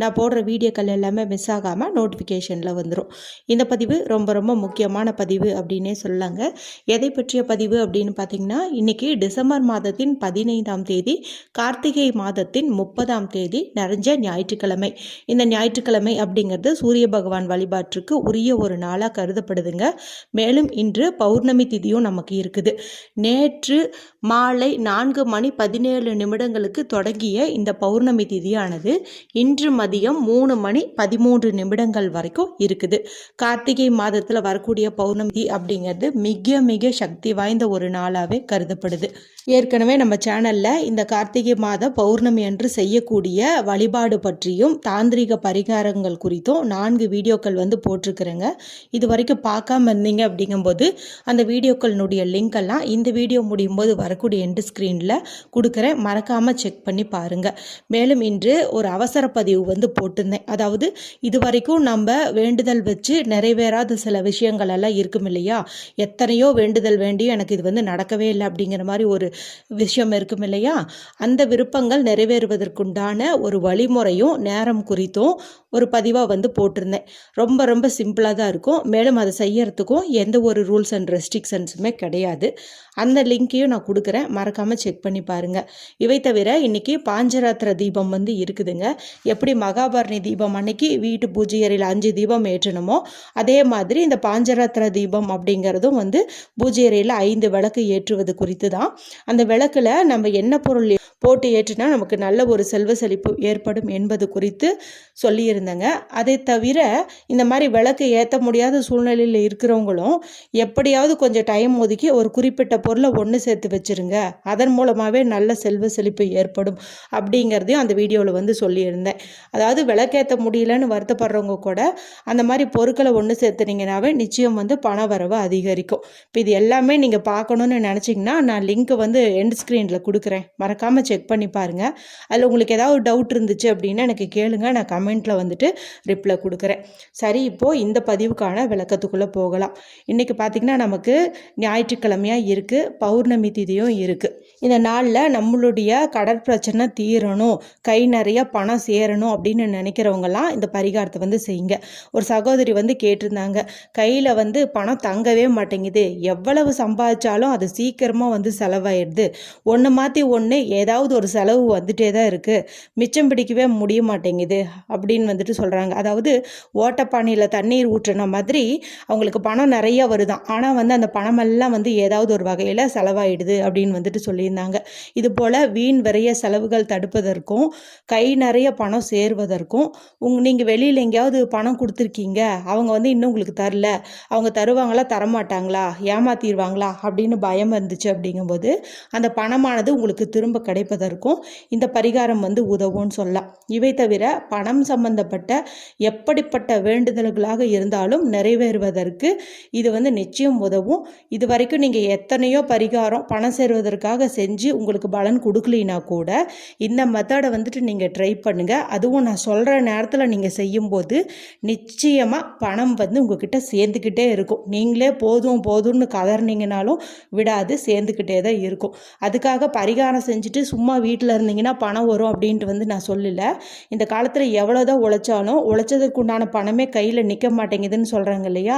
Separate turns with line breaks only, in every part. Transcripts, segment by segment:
நான் போடுற வீடியோக்கள் எல்லாமே மிஸ் ஆகாமல் நோட்டிஃபிகேஷனில் வந்துடும் இந்த பதிவு ரொம்ப ரொம்ப முக்கியமான பதிவு அப்படின்னே சொல்லலாங்க. எதை பற்றிய பதிவு அப்படின்னு பார்த்தீங்கன்னா இன்றைக்கி டிசம்பர் மாதத்தின் பதினைந்தாம் தேதி கார்த்திகை மாதத்தின் முப்பதாம் தேதி நிறைஞ்ச ஞாயிற்றுக்கிழமை. இந்த ஞாயிற்றுக்கிழமை அப்படிங்கிறது சூரிய பகவான் வழிபாட்டுக்கு உரிய ஒரு நாளாக கருதப்படுதுங்க. மேலும் இன்று பௌர்ணமி திதியும் நமக்கு இருக்குது. நேற்று மாலை நான்கு மணி பதினேழு நிமிடங்களுக்கு தொடங்கிய இந்த பௌர்ணமி திதியானது இன்று மதியம் மூணு மணி பதிமூன்று நிமிடங்கள் வரைக்கும் இருக்குது. கார்த்திகை மாதத்தில் வரக்கூடிய பௌர்ணமி அப்படிங்கிறது மிக மிக சக்தி வாய்ந்த ஒரு நாளாகவே கருதப்படுது. ஏற்கனவே நம்ம சேனலில் இந்த கார்த்திகை மாத பௌர்ணமி அன்று செய்யக்கூடிய வழிபாடு பற்றியும் தாந்திரிக பரிகாரங்கள் குறித்தும் நான்கு வீடியோக்கள் வந்து போட்டிருக்கிறேங்க. இது வரைக்கும் பார்க்காம இருந்தீங்க அப்படிங்கும்போது அந்த வீடியோக்களினுடைய லிங்க் எல்லாம் இந்த வீடியோ முடியும் போது வரக்கூடிய எண்டு ஸ்க்ரீனில் கொடுக்குறேன். மறக்காமல் செக் பண்ணி பாருங்கள் மேலும் இன்று ஒரு அவசர பதிவு வந்து போட்டிருந்தேன். அதாவது இது வரைக்கும் நம்ம வேண்டுதல் வச்சு நிறைவேறாத சில விஷயங்கள் எல்லாம் இருக்கும் இல்லையா? எத்தனையோ வேண்டுதல் வேண்டியும் எனக்கு இது வந்து நடக்கவே இல்லை அப்படிங்கிற மாதிரி ஒரு விஷயம் இருக்கும் இல்லையா? அந்த விருப்பங்கள் நிறைவேறுவதற்குண்டான ஒரு வழிமுறையும் நேரம் குறித்தும் ஒரு பதிவாக வந்து போட்டிருந்தேன். ரொம்ப ரொம்ப சிம்பிளாக தான் இருக்கும். மேலும் அதை செய்யறதுக்கும் எந்த ஒரு ரூல்ஸ் அண்ட் ரெஸ்ட்ரிக்ஷன்ஸுமே கிடையாது. அந்த லிங்க்கையும் நான் கொடுக்குறேன். மறக்காமல் செக் பண்ணி பாருங்கள் இவை தவிர இன்றைக்கி பாஞ்சராத்திர தீபம் வந்து இருக்குதுங்க. எப்படி மகாபரணி தீபம் அன்னைக்கு வீட்டு பூஜை அறையில் அஞ்சு தீபம் ஏற்றணுமோ அதே மாதிரி இந்த பாஞ்சராத்திர தீபம் அப்படிங்கிறதும் வந்து பூஜை அறையில் ஐந்து விளக்கு ஏற்றுவது குறித்து தான். அந்த விளக்கில் நம்ம என்ன பொருள் போட்டு ஏற்றினா நமக்கு நல்ல ஒரு செல்வ செழிப்பு ஏற்படும் என்பது குறித்து சொல்லியிருந்தேங்க அதை தவிர இந்த மாதிரி விளக்கு ஏற்ற முடியாத சூழ்நிலையில் இருக்கிறவங்களும் எப்படியாவது கொஞ்சம் டைம் ஒதுக்கி ஒரு குறிப்பிட்ட பொருளை ஒன்று சேர்த்து வச்சுருங்க. அதன் மூலமாகவே நல்ல செல்வ செழிப்பு ஏற்படும் அப்படிங்கிறதையும் அந்த வீடியோவில் வந்து சொல்லியிருந்தேன். அதாவது விளக்கேற்ற முடியலன்னு வருத்தப்படுறவங்க கூட அந்த மாதிரி பொருட்களை ஒன்று சேர்த்துனீங்கனாவே நிச்சயம் வந்து பண வரவு அதிகரிக்கும். இப்போ இது எல்லாமே நீங்கள் பார்க்கணுன்னு நினச்சிங்கன்னா நான் லிங்க் வந்து எண்ட் ஸ்க்ரீனில் கொடுக்குறேன். மறக்காமல் செக் பண்ணி பாருங்கள் அதில் உங்களுக்கு ஏதாவது டவுட் இருந்துச்சு அப்படின்னா எனக்கு கேளுங்க. நான் கமெண்ட்டில் வந்து வந்துட்டு ரிப்ளை கொடுக்குறேன். சரி இப்போது இந்த பதிவுக்கான விளக்கத்துக்குள்ளே போகலாம். இன்றைக்கி பார்த்திங்கன்னா நமக்கு ஞாயிற்றுக்கிழமையாக இருக்குது பௌர்ணமி திதியும் இருக்குது இந்த நாளில் நம்மளுடைய கடற்பிரச்சனை தீரணும் கை நிறைய பணம் சேரணும் அப்படின்னு நினைக்கிறவங்கலாம் இந்த பரிகாரத்தை வந்து செய்யுங்க. ஒரு சகோதரி வந்து கேட்டிருந்தாங்க கையில் வந்து பணம் தங்கவே மாட்டேங்குது. எவ்வளவு சம்பாதிச்சாலும் அது சீக்கிரமாக வந்து செலவாயிடுது. ஒன்று மாற்றி ஒன்று ஏதாவது ஒரு செலவு வந்துட்டே தான் இருக்குது மிச்சம் பிடிக்கவே முடிய மாட்டேங்குது அப்படின்னு வந்துட்டு சொல்கிறாங்க அதாவது ஓட்டப்பானையில் தண்ணீர் ஊற்றுன மாதிரி அவங்களுக்கு பணம் நிறைய வருதான் ஆனால் வந்து அந்த பணமெல்லாம் வந்து ஏதாவது ஒரு வகையில் செலவாயிடுது அப்படின்னு வந்துட்டு சொல்லியிருந்தாங்க. இது போல் வீண் விரைய செலவுகள் தடுப்பதற்கும் கை நிறைய பணம் சேர்வதற்கும் உங் நீங்கள் வெளியில் எங்கேயாவது பணம் கொடுத்துருக்கீங்க அவங்க வந்து இன்னும் உங்களுக்கு தரல அவங்க தருவாங்களா தரமாட்டாங்களா ஏமாத்திடுவாங்களா அப்படின்னு பயம் இருந்துச்சு அப்படிங்கும்போது அந்த பணமானது உங்களுக்கு திரும்ப கிடைப்பதற்கும் இந்த பரிகாரம் வந்து உதவும்னு சொல்லலாம். இவை தவிர பணம் சம்பந்தப்பட்ட எப்படிப்பட்ட வேண்டுதல்களாக இருந்தாலும் நிறைவேறுவதற்கு இது வந்து நிச்சயம் உதவும். இது வரைக்கும் நீங்கள் எத்தனையோ பரிகாரம் பணம் சேர்வதற்காக செஞ்சு உங்களுக்கு பலன் கொடுக்கலினா கூட இந்த மெத்தடை வந்துட்டு நீங்கள் ட்ரை பண்ணுங்கள் அதுவும் நான் சொல்கிற நேரத்தில் நீங்கள் செய்யும்போது நிச்சயமாக பணம் வந்து உங்ககிட்ட சேர்ந்துக்கிட்டே இருக்கும். நீங்களே போதும் போதும்னு கதறினீங்கனாலும் விடாது சேர்ந்துக்கிட்டே தான் இருக்கும். அதுக்காக பரிகாரம் செஞ்சுட்டு சும்மா வீட்டில் இருந்தீங்கன்னா பணம் வரும் அப்படின்ட்டு வந்து நான் சொல்லலை. இந்த காலத்தில் எவ்வளோ தான் உழைச்சாலும் உழைச்சதுக்கு உண்டான பணமே கையில் நிற்க மாட்டேங்குதுன்னு சொல்கிறாங்க இல்லையா?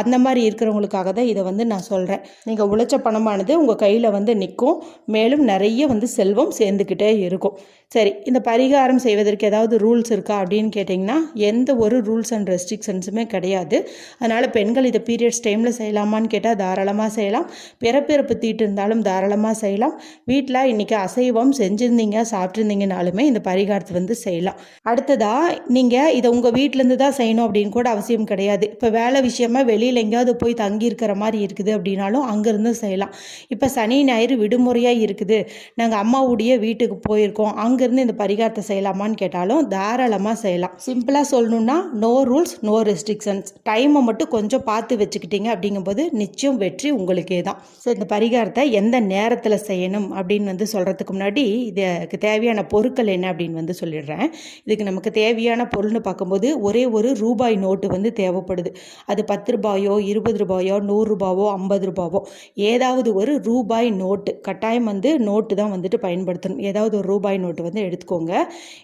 அந்த மாதிரி இருக்கிறவங்களுக்காக தான் இதை வந்து நான் சொல்கிறேன் நீங்கள் உழைச்ச பணமானது உங்கள் கையில் வந்து நிற்கும் மேலும் நிறைய வந்து செல்வம் சேர்ந்துக்கிட்டே இருக்கும். சரி இந்த பரிகாரம் செய்வதற்கு ஏதாவது ரூல்ஸ் இருக்கா அப்படின்னு கேட்டிங்கன்னா எந்த ஒரு ரூல்ஸ் அண்ட் ரெஸ்ட்ரிக்ஷன்ஸுமே கிடையாது. அதனால் பெண்கள் இதை பீரியட்ஸ் டைமில் செய்யலாமான்னு கேட்டால் தாராளமாக செய்யலாம். பிறப்பிறப்பு தீட்டு இருந்தாலும் தாராளமாக செய்யலாம். வீட்டில் இன்றைக்கி அசைவம் செஞ்சுருந்தீங்க சாப்பிட்ருந்தீங்கனாலுமே இந்த பரிகாரத்தை வந்து செய்யலாம். அடுத்ததாக நீங்கள் இதை உங்கள் வீட்டிலேருந்து தான் செய்யணும் அப்படின்னு கூட அவசியம் கிடையாது. இப்போ வேலை விஷயமா வெளியில் எங்கேயாவது போய் தங்கி இருக்கிற மாதிரி இருக்குது அப்படின்னாலும் அங்கேருந்து செய்யலாம். இப்போ சனி ஞாயிறு விடுமுறையாக இருக்குது. நாங்கள் அம்மாவுடைய வீட்டுக்கு போயிருக்கோம். அங்கேருந்து இந்த பரிகாரத்தை செய்யலாமான்னு கேட்டாலும் தாராளமாக செய்யலாம். சிம்பிளாக சொல்லணுன்னா நோ ரூல்ஸ் நோ ரெஸ்ட்ரிக்ஷன்ஸ் டைமை மட்டும் கொஞ்சம் பார்த்து வச்சுக்கிட்டீங்க அப்படிங்கும்போது நிச்சயம் வெற்றி உங்களுக்கே தான். ஸோ இந்த பரிகாரத்தை எந்த நேரத்தில் செய்யணும் அப்படின்னு வந்து சொல்கிறதுக்கு முன்னாடி இதுக்கு தேவையான பொருட்கள் என்ன அப்படின்னு வந்து சொல்லிடுறேன். இதுக்கு நமக்கு தேவையான பொருள்னு பார்க்கும்போது ஒரே ஒரு ரூபாய் நோட்டு வந்து தேவைப்படுது. அது பத்து ரூபாயோ இருபது ரூபாயோ நூறுரூபாவோ ஐம்பது ரூபாவோ. ஏதாவது ஒரு ரூபாய் நோட்டு கட்டாயம் வந்து நோட்டு தான் வந்துட்டு பயன்படுத்தணும். ஏதாவது ஒரு ரூபாய் நோட்டு வந்து எடுத்துக்கோங்க.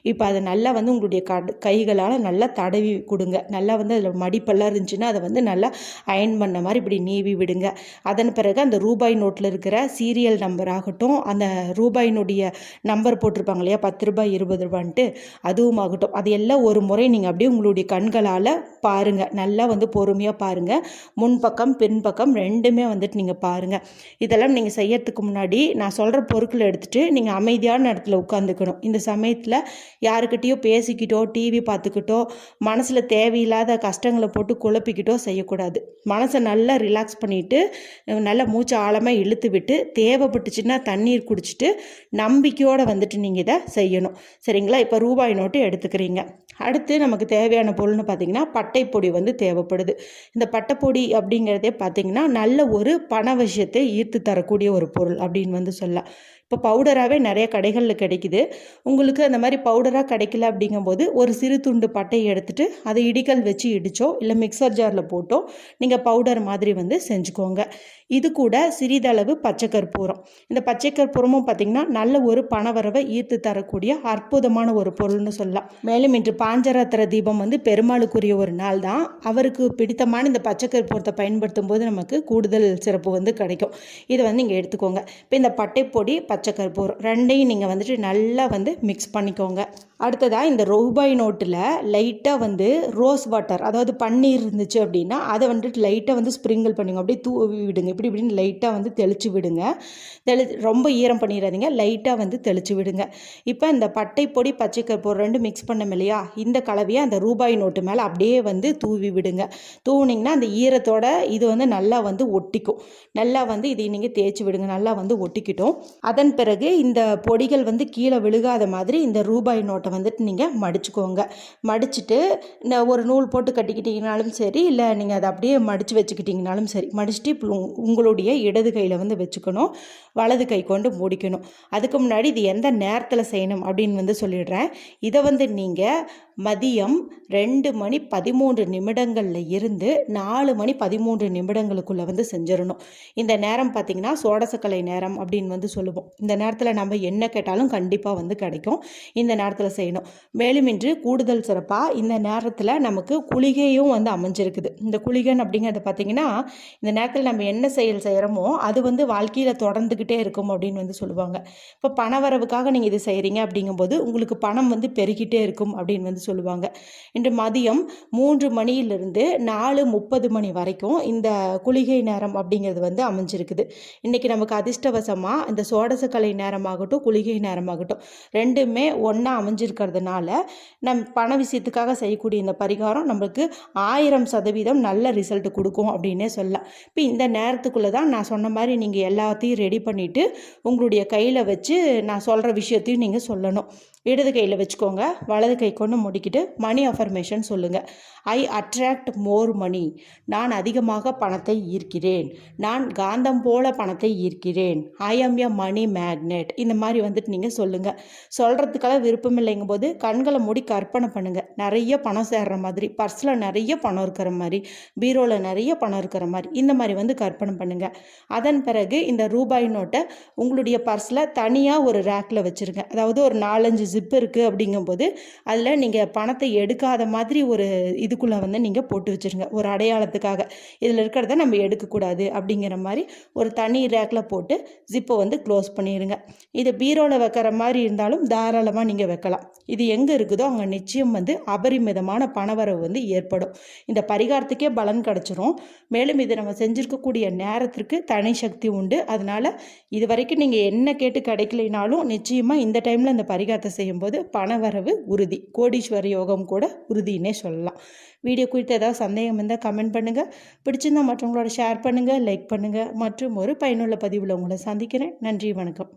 இப்போ அதை நல்லா வந்து உங்களுடைய கைகளால் நல்லா தடவி கொடுங்க. நல்லா வந்து அதில் மடிப்பெல்லாம் இருந்துச்சுன்னா அதை வந்து நல்லா அயன் பண்ண மாதிரி இப்படி நீவி விடுங்க. அதன் பிறகு அந்த ரூபாய் நோட்டில் இருக்கிற சீரியல் நம்பர் ஆகட்டும் அந்த ரூபாயினுடைய நம்பர் போட்டிருப்பாங்க இல்லையா? பத்து ரூபாய் இருபது ரூபான்ட்டு. அதுவும் ஆகட்டும். அது எல்லாம் ஒரு முறை நீங்கள் அப்படியே உங்களுடைய கண்களால் பாருங்கள் நல்லா வந்து பொறுமையாக பாருங்கள் முன்பக்கம் பின்பக்கம் ரெண்டுமே வந்துட்டு நீங்கள் பாருங்கள் இதெல்லாம் நீங்கள் செய்யறதுக்கு முன்னாடி நான் சொல்கிற பொருட்களை எடுத்துகிட்டு நீங்கள் அமைதியான இடத்துல உட்காந்துக்கணும் இந்த சமயத்தில் யாருக்கிட்டேயோ பேசிக்கிட்டோ டிவி பார்த்துக்கிட்டோ மனசில் தேவையில்லாத கஷ்டங்களை போட்டு குழப்பிக்கிட்டோ செய்யக்கூடாது. மனசை நல்லா ரிலாக்ஸ் பண்ணிவிட்டு நல்லா மூச்சை ஆழமாக இழுத்து விட்டு தேவைப்பட்டுச்சுன்னா தண்ணீர் குடிச்சிட்டு நம்பிக்கையோடு வந்துட்டு நீங்கள் இதை செய்யணும். சரிங்களா? இப்போ ரூபாய் நோட்டு எடுத்துக்கிறீங்க. அடுத்து நமக்கு தேவையான பொருள்னு பார்த்தீங்கன்னா பட்டைப்பொடி வந்து தேவைப்படுது. இந்த பட்டைப்பொடி அப்படிங்கிறதே பார்த்தீங்கன்னா நல்ல ஒரு பண விஷயத்தை ஈர்த்து தரக்கூடிய ஒரு பொருள் அப்படின்னு வந்து சொல்லலாம். இப்போ பவுடராகவே நிறைய கடைகளில் கிடைக்குது. உங்களுக்கு அந்த மாதிரி பவுடராக கிடைக்கல அப்படிங்கும்போது ஒரு சிறு துண்டு பட்டையை எடுத்துகிட்டு அதை இடிக்கல் வச்சு இடித்தோ இல்லை மிக்சர் ஜாரில் போட்டோ நீங்கள் பவுடர் மாதிரி வந்து செஞ்சுக்கோங்க. இது கூட சிறிதளவு பச்சை கற்பூரம். இந்த பச்சை கற்பூரமும் பார்த்திங்கன்னா நல்ல ஒரு பணவரவை ஈர்த்து தரக்கூடிய அற்புதமான ஒரு பொருள்னு சொல்லலாம். மேலும் இன்று பாஞ்சராத்திர தீபம் வந்து பெருமாளுக்குரிய ஒரு நாள் தான். அவருக்கு பிடித்தமான இந்த பச்சை கற்பூரத்தை பயன்படுத்தும் போது நமக்கு கூடுதல் சிறப்பு வந்து கிடைக்கும். இதை வந்து நீங்கள் எடுத்துக்கோங்க. இப்போ இந்த பட்டைப்பொடி பச்சை பச்சை கற்பூரம் ரெண்டையும் நீங்கள் வந்துட்டு நல்லா வந்து மிக்ஸ் பண்ணிக்கோங்க. அடுத்ததாக இந்த ரூபாய் நோட்டில் லைட்டாக வந்து ரோஸ் வாட்டர் அதாவது பன்னீர் இருந்துச்சு அப்படின்னா அதை வந்துட்டு லைட்டாக வந்து ஸ்ப்ரிங்கிள் பண்ணுங்க அப்படியே தூவி விடுங்க. இப்படி இப்படின்னு லைட்டாக வந்து தெளித்து விடுங்க. தெளி ரொம்ப ஈரம் பண்ணிடாதீங்க லைட்டாக வந்து தெளித்து விடுங்க. இப்போ இந்த பட்டை பொடி பச்சை ரெண்டு மிக்ஸ் பண்ணோம் இல்லையா? இந்த கலவையை அந்த ரூபாய் நோட்டு மேலே அப்படியே வந்து தூவி விடுங்க. தூவினீங்கன்னா அந்த ஈரத்தோட இது வந்து நல்லா வந்து ஒட்டிக்கும். நல்லா வந்து இதை நீங்கள் தேய்ச்சி விடுங்க. நல்லா வந்து ஒட்டிக்கிட்டோம். அதன் பிறகு இந்த பொடிகள் வந்து கீழே விழுகாத மாதிரி இந்த ரூபாய் நோட்டை வந்துட்டு நீங்கள் மடிச்சுக்கோங்க. மடிச்சுட்டு ஒரு நூல் போட்டு கட்டிக்கிட்டிங்கனாலும் சரி இல்லை நீங்கள் அதை அப்படியே மடித்து வச்சுக்கிட்டிங்கனாலும் சரி மடிச்சுட்டு இப்போ உங்களுடைய இடது கையில் வந்து வச்சுக்கணும். வலது கை கொண்டு முடிக்கணும். அதுக்கு முன்னாடி இது எந்த நேரத்தில் செய்யணும் அப்படின்னு வந்து சொல்லிடுறேன். இதை வந்து நீங்கள் மதியம் ரெண்டு மணி பதிமூன்று நிமிடங்களில் இருந்து நாலு மணி பதிமூன்று நிமிடங்களுக்குள்ளே வந்து செஞ்சிடணும். இந்த நேரம் பார்த்திங்கன்னா சோடசக்கலை நேரம் அப்படின்னு வந்து சொல்லுவோம். இந்த நேரத்தில் நம்ம என்ன கேட்டாலும் கண்டிப்பாக வந்து கிடைக்கும். இந்த நேரத்தில் செய்யணும். மேலும் இன்று கூடுதல் சிறப்பாக இந்த நேரத்தில் நமக்கு குளிகையும் வந்து அமைஞ்சிருக்குது. இந்த குளிகன் அப்படிங்கிறது பார்த்திங்கன்னா இந்த நேரத்தில் நம்ம என்ன செயல் செய்கிறோமோ அது வந்து வாழ்க்கையில் தொடர்ந்துக்கிட்டே இருக்கும் அப்படின்னு வந்து சொல்லுவாங்க. இப்போ பணவரவுக்காக நீங்கள் இது செய்கிறீங்க அப்படிங்கும்போது உங்களுக்கு பணம் வந்து பெருகிட்டே இருக்கும் அப்படின்னு வந்து சொல்லுவாங்க. இன்று மதியம் மூன்று மணியிலிருந்து நாலு முப்பது மணி வரைக்கும் இந்த குளிகை நேரம் அப்படிங்கிறது வந்து அமைஞ்சிருக்குது. இன்றைக்கி நமக்கு அதிர்ஷ்டவசமாக இந்த சோடசக்கலை நேரமாகட்டும் குளிகை நேரமாகட்டும் ரெண்டுமே ஒன்றா அமைஞ்சிருக்கு இருக்கிறதுனால நம் பண விஷயத்துக்காக செய்யக்கூடிய இந்த பரிகாரம் நம்மளுக்கு ஆயிரம் சதவீதம் நல்ல ரிசல்ட் கொடுக்கும் அப்படின்னே சொல்லலாம். இப்போ இந்த நேரத்துக்குள்ளே தான் நான் சொன்ன மாதிரி நீங்கள் எல்லாத்தையும் ரெடி பண்ணிவிட்டு உங்களுடைய கையில் வச்சு நான் சொல்கிற விஷயத்தையும் நீங்கள் சொல்லணும். இடது கையில் வச்சுக்கோங்க வலது கை கொண்டு முடிக்கிட்டு மணி அஃபர்மேஷன் சொல்லுங்கள் ஐ அட்ராக்ட் மோர் மணி நான் அதிகமாக பணத்தை ஈர்க்கிறேன். நான் காந்தம் போல பணத்தை ஈர்க்கிறேன். I am a money magnet இந்த மாதிரி வந்துட்டு நீங்கள் சொல்லுங்கள் சொல்கிறதுக்காக விருப்பம் இல்லைங்க. போது கண்களை மூடி கற்பனை பண்ணுங்கள் நிறைய பணம் சேர்ற மாதிரி பர்ஸில் நிறைய பணம் இருக்கிற மாதிரி பீரோவில் நிறைய பணம் இருக்கிற மாதிரி இந்த மாதிரி வந்து கற்பனை பண்ணுங்கள் அதன் பிறகு இந்த ரூபாய் நோட்டை உங்களுடைய பர்ஸில் தனியாக ஒரு ரேக்கில் வச்சுருங்க. அதாவது ஒரு நாலஞ்சு ஜிப் இருக்குது அப்படிங்கும்போது அதில் நீங்கள் பணத்தை எடுக்காத மாதிரி ஒரு இதுக்குள்ளே வந்து நீங்கள் போட்டு வச்சுருங்க. ஒரு அடையாளத்துக்காக. இதில் இருக்கிறத நம்ம எடுக்கக்கூடாது அப்படிங்கிற மாதிரி ஒரு தனி ரேக்கில் போட்டு ஜிப்பை வந்து க்ளோஸ் பண்ணிடுங்க இது பீரோவில் வைக்கிற மாதிரி இருந்தாலும் தாராளமாக நீங்கள் வைக்கலாம். இது எங்கே இருக்குதோ அங்கே நிச்சயம் வந்து அபரிமிதமான பணவரவு வந்து ஏற்படும். இந்த பரிகாரத்துக்கே பலன் கிடச்சிரும். மேலும் இதை நம்ம செஞ்சுருக்கக்கூடிய நேரத்திற்கு தனி சக்தி உண்டு. அதனால் இது வரைக்கும் நீங்கள் என்ன கேட்டு கிடைக்கலைனாலும் நிச்சயமாக இந்த டைமில் இந்த பரிகாரத்தை செய்யும்போது பணவரவு உறுதி. கோடீஸ்வர யோகம் கூட உறுதினே சொல்லலாம். வீடியோ குறித்து ஏதாவது சந்தேகம் இருந்தால் கமெண்ட் பண்ணுங்கள் பிடிச்சிருந்தால் மற்றவங்களோட ஷேர் பண்ணுங்கள் லைக் பண்ணுங்கள் மற்றும் ஒரு பயனுள்ள பதிவில் உங்களை சந்திக்கிறேன். நன்றி வணக்கம்.